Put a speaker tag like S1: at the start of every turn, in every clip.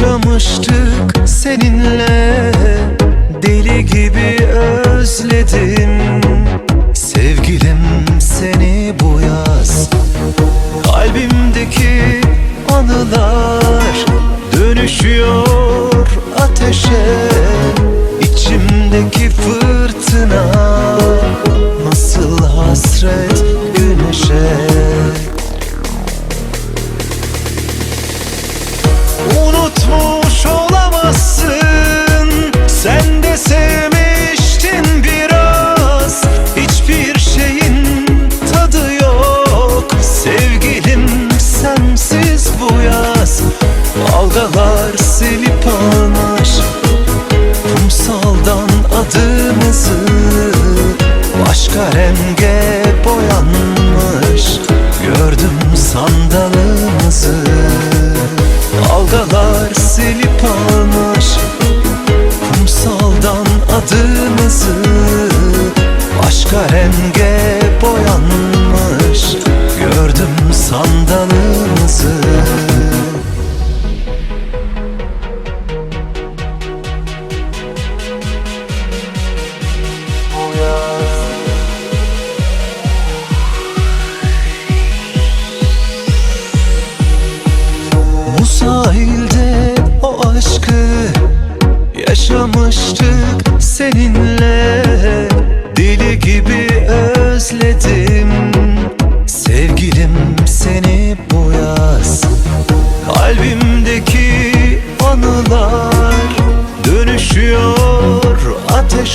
S1: Yaşamıştık seninle. Deli gibi özledim Sevgilim seni bu yaz. Kalbimdeki anılar Dönüşüyor ateşe. İçimdeki fırtına Nasıl hasret güneşe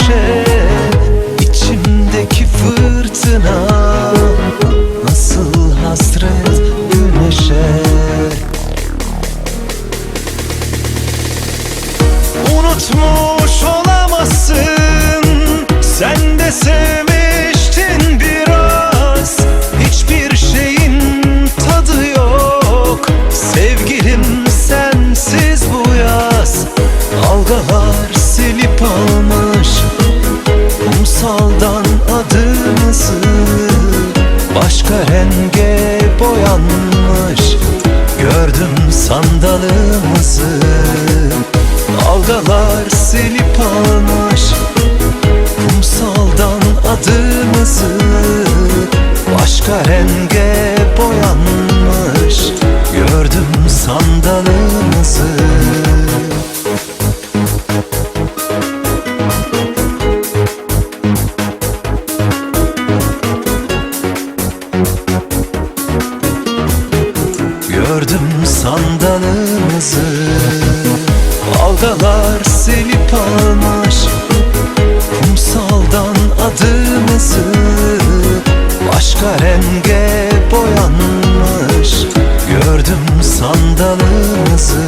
S1: ateşe İçimdeki fırtına. Nasıl hasret güneşe. Unutmuş olamazsın Sen de sevmiştin biraz. Hiçbir şeyin tadı yok Sevgilim sensiz bu yaz. Dalgalar adımızı Başka renge boyanmış. Gördüm sandalımızı. Dalgalar silip almış. Kumsaldan adımızı. Başka renge boyanmış. Gördüm sandalımızı sandalımızı Dalgalar silip almış Kumsaldan adımızı Başka renge boyanmış Gördüm sandalımızı